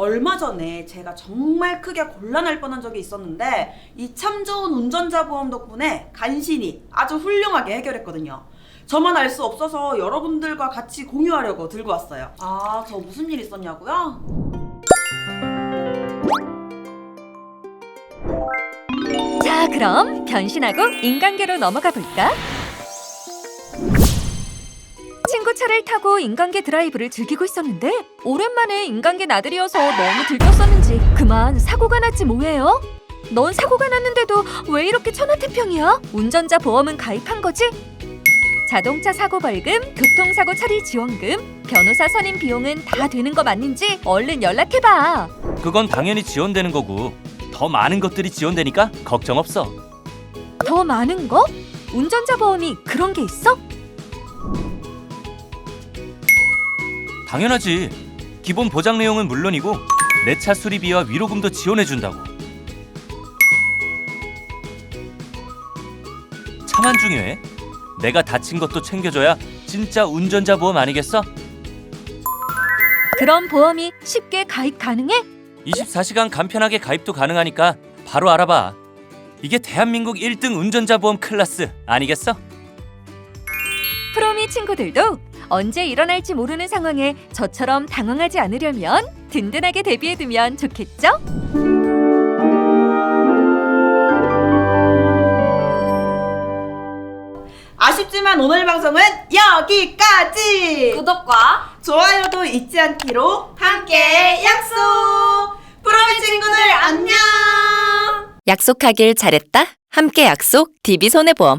얼마 전에 제가 정말 크게 곤란할 뻔한 적이 있었는데 이 참 좋은 운전자 보험 덕분에 간신히 아주 훌륭하게 해결했거든요. 저만 알 수 없어서 여러분들과 같이 공유하려고 들고 왔어요. 아, 저 무슨 일 있었냐고요? 자, 그럼 변신하고 인간계로 넘어가 볼까? 친구 차를 타고 인간계 드라이브를 즐기고 있었는데 오랜만에 인간계 나들이어서 너무 들떴었는지 그만 사고가 났지 뭐예요? 넌 사고가 났는데도 왜 이렇게 천하태평이야? 운전자 보험은 가입한 거지? 자동차 사고 벌금, 교통사고 처리 지원금, 변호사 선임 비용은 다 되는 거 맞는지 얼른 연락해봐. 그건 당연히 지원되는 거고 더 많은 것들이 지원되니까 걱정 없어. 더 많은 거? 운전자 보험이 그런 게 있어? 당연하지. 기본 보장 내용은 물론이고 내 차 수리비와 위로금도 지원해 준다고. 차만 중요해. 내가 다친 것도 챙겨줘야 진짜 운전자 보험 아니겠어? 그런 보험이 쉽게 가입 가능해? 24시간 간편하게 가입도 가능하니까 바로 알아봐. 이게 대한민국 1등 운전자 보험 클래스 아니겠어? 프로미 친구들도 언제 일어날지 모르는 상황에 저처럼 당황하지 않으려면 든든하게 대비해두면 좋겠죠? 아쉽지만 오늘 방송은 여기까지! 구독과 좋아요도 잊지 않기로 함께 약속! 프로미 친구들 안녕! 약속하길 잘했다. 함께 약속 DB 손해보험.